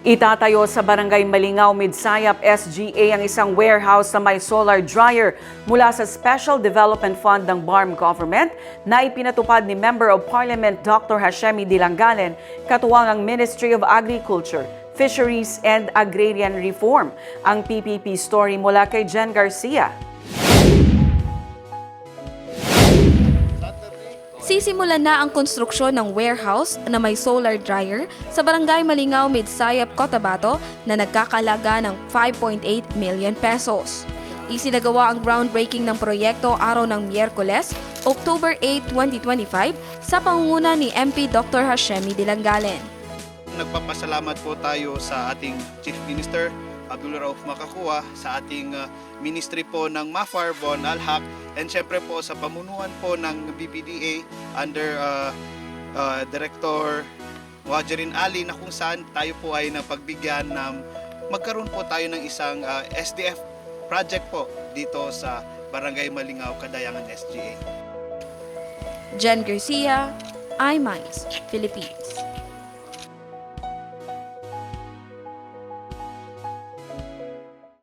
Itatayo sa Barangay Malingaw, Midsayap, SGA ang isang warehouse na may solar dryer mula sa Special Development Fund ng BARM Government na ipinatupad ni Member of Parliament Dr. Hashemi Dilangalen katuwang ang Ministry of Agriculture, Fisheries and Agrarian Reform. Ang PPP story mula kay Jen Garcia. Sisimulan na ang konstruksyon ng warehouse na may solar dryer sa Barangay Malingaw, Midsayap, Cotabato na nagkakalaga ng 5.8 million pesos. Isinagawa ang groundbreaking ng proyekto araw ng Miyerkules, October 8, 2025 sa pangunguna ni MP Dr. Hashemi Dilangalen. Nagpapasalamat po tayo sa ating Chief Minister Abdul Rauf Makakuwa, sa ating uh, Ministry po ng Mafar Bon Alhaq, and syempre po sa pamunuan po ng BPDA under uh, uh, Director Wajerin Ali na kung saan tayo po ay napagbigyan na magkaroon po tayo ng isang uh, SDF project po dito sa Barangay Malingaw, Kadayangan SGA. Jen Garcia, iMinds, Philippines.